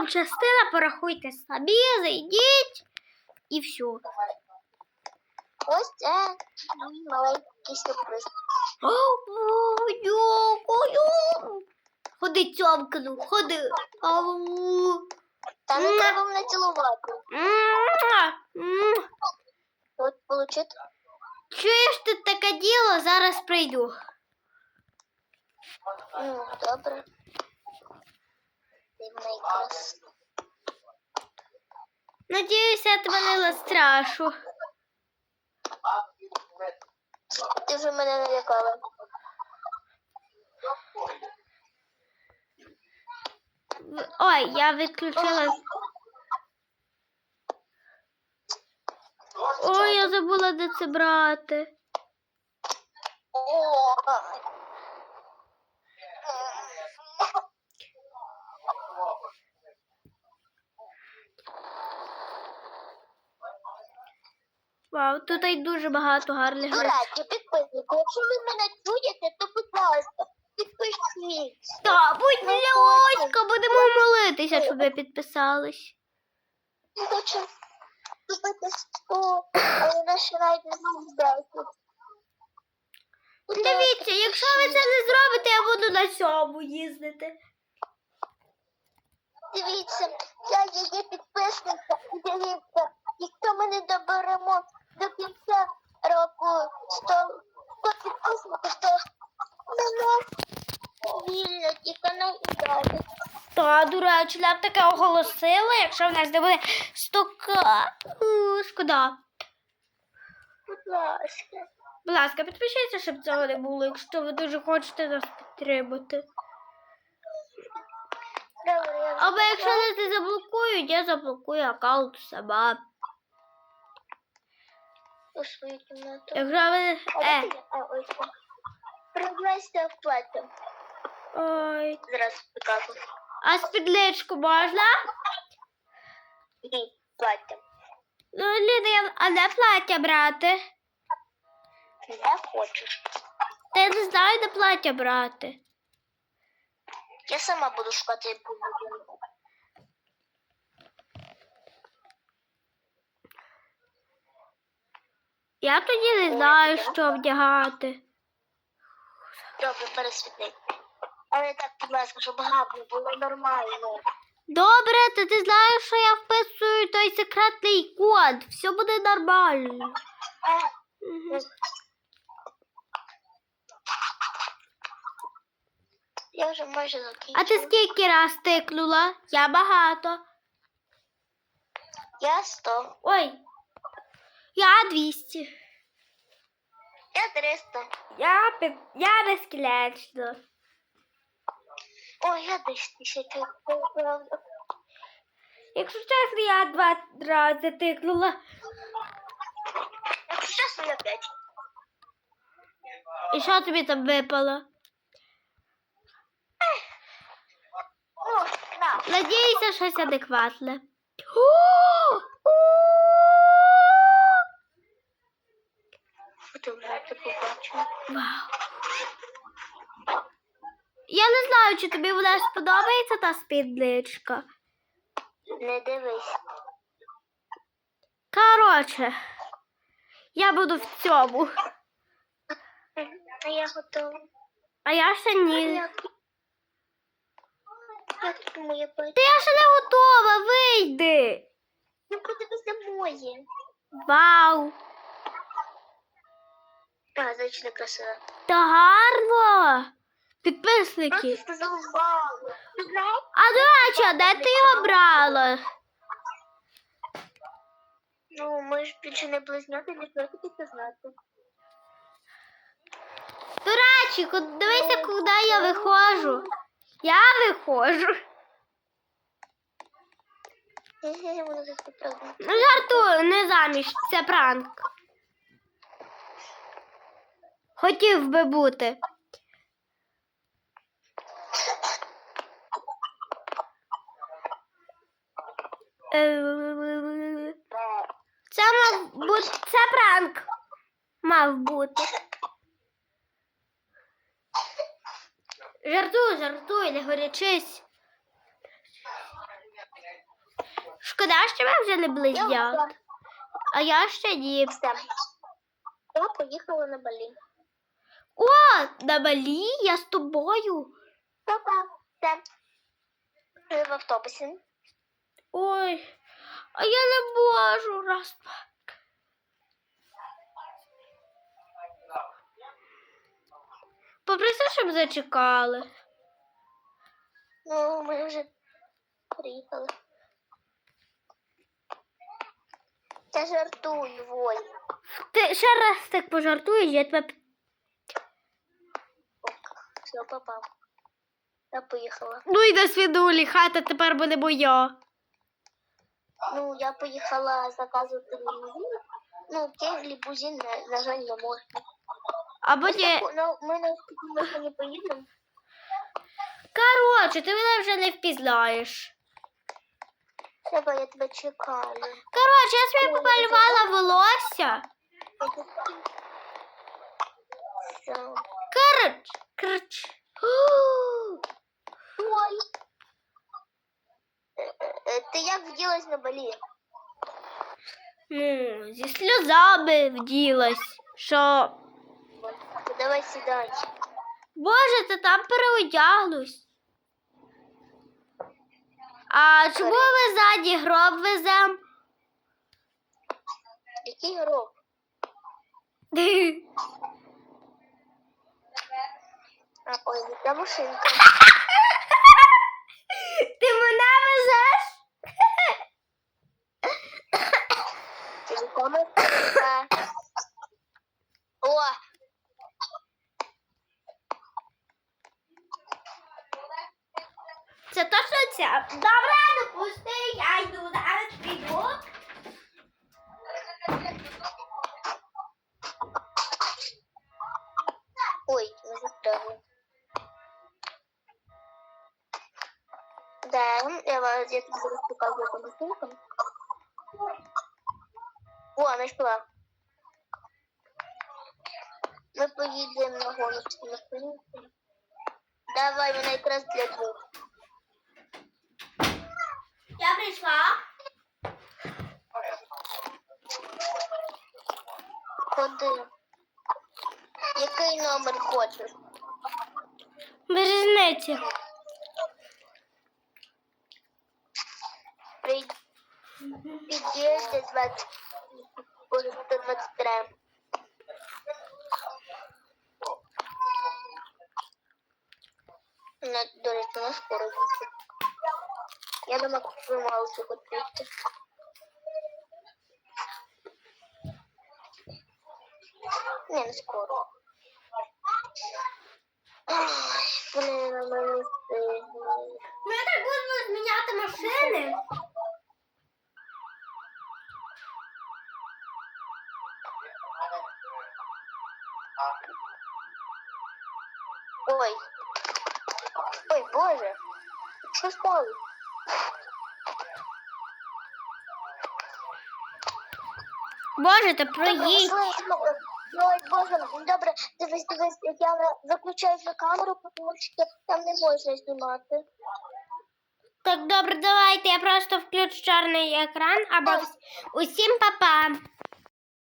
вам частина, порахуйте самі, зайдіть і все. Ось це мій маленький сюрприз. О, дякую. Ходи цьомкну, ходи. Ау. Та не треба мене цілувати. От получити. Чуєш тут таке діло, зараз прийду. Ну, добре. Ти. Надіюся, я тебе не ластрашу. Ти вже мене налякала. Ой, я виключила. Ой, я забула, де це брати. О, Вау, тут й дуже багато гарних речей. Дурачі, підписники, якщо ви мене чуєте, то будь ласка, підпишіть. Та, будь ласка, будемо молитися, щоб ви підписались. Я хочу купити 100, але наші навіть не можуть 10. Дивіться, якщо ви це не зробите, я буду на цьому їздити. Дивіться, я її підписниця. Дивіться, якщо ми не доберемо до кінця року 100, 100 підписників, то мене звільнять і канал удалить. Та, до речі, нам таке оголосили, якщо в нас не буде 100к. Шкода. Будь ласка. Будь ласка, підпишіться, щоб цього не було, якщо ви дуже хочете нас підтримати. Добре, я Або якщо нас не заблокують, я заблокую аккаунт сама. У свою кімнату. Якщо ви. Е. ось так. Прогресія оплата. Ой. Зараз покажу. А спідничку можна? Ні, плаття. Ну, Ліна, я- а де плаття брати? Не хочеш. Та я не знаю, де плаття брати. Я сама буду шукати яку буду. Я тоді не знаю, що вдягати. Добре, пересвіти. Але так, будь ласка, щоб гарно було нормально. Добре, то ти знаєш, що я вписую той секретний код. Все буде нормально. Мгм. я вже майже закінчила. А ти скільки раз тикнула? Я багато. Я 100. Ой. Я 200. Я 300. Я, пі- я безкінечно. Ой, я десь тисячу. Якщо чесно, я два рази тикнула. Якщо чесно, я 5. І що тобі там випало? О, на. Надіюся, щось адекватне. О! О! Фотографію побачила. Вау. Я не знаю, чи тобі вона сподобається та спідничка. Не дивись. Коротше, я буду в цьому. А я готова. А я ще ні. Плаття? Та я ще не готова, вийди. Ну, подивися моє. Вау! Зайчина красива. Та гарно! Просто Підписники. сказала вау. А до речі, де ти його брала? Ну, ми ж більше не близняти, не тільки це знати. До речі, ку- дивися, куди я виходжу. Я виходжу. Хе-хе, воно завжди правда. Ну, жартую, не заміж, це пранк. Хотів би бути. Е, Це мав бути. Це пранк. Мав бути. Жартуй, жартуй, не горячись. Шкода, що ми вже не Я А я ще ні. Я поїхала на Балі. О, на Балі я з тобою. Ми в автобусі. Ой, а я не можу раз. Попроси, щоб зачекали. Ну, ми вже приїхали. Я жартую, Воль. Ти ще раз так пожартуєш, я тебе. Все, папа. Я поїхала. Ну і до свідулі, хата тепер буде моя. Ну, я поїхала заказувати лімузин. Ну, цей лімузин, на, на жаль, не можна. Або ні. Ну, ми на такому не поїдемо. Коротше, ти мене вже не впізнаєш. Треба, я тебе чекаю. Коротше, я собі попалювала волосся. Все. Коротше, коротше. Ой. Е, е, Ти як вділась на балі? Ну, зі сльозами вділась, що. Давай сідай. Боже, ти там переодяглась. А чому ми ззаді гроб везем? Який гроб? А, ой, не та машинка. Це точно ця. Добре, допусти, я йду зараз піду. ой, не застрягли. Да, я вас я тобі зараз покажу по машинкам. О, знайшла. Ми поїдемо на гоночку на машинку. Давай, вона якраз для двох. Номер хочеш? Бережниці. При... Під'їзді 20... Боже, 123. На, до речі, на скоро їздить. Я дома приймалася хоч трішки. Не, не скоро. Ой, Вони на мене сидять. Ми так будемо зміняти машини. Ой. Ой, боже. Що сталося? Боже, ти проїдь. Слухай, Ой, боже, добре, дивись, дивись, я виключаю за камеру, тому що там не можна знімати. Так, добре, давайте. Я просто включу чорний екран або усім па-па.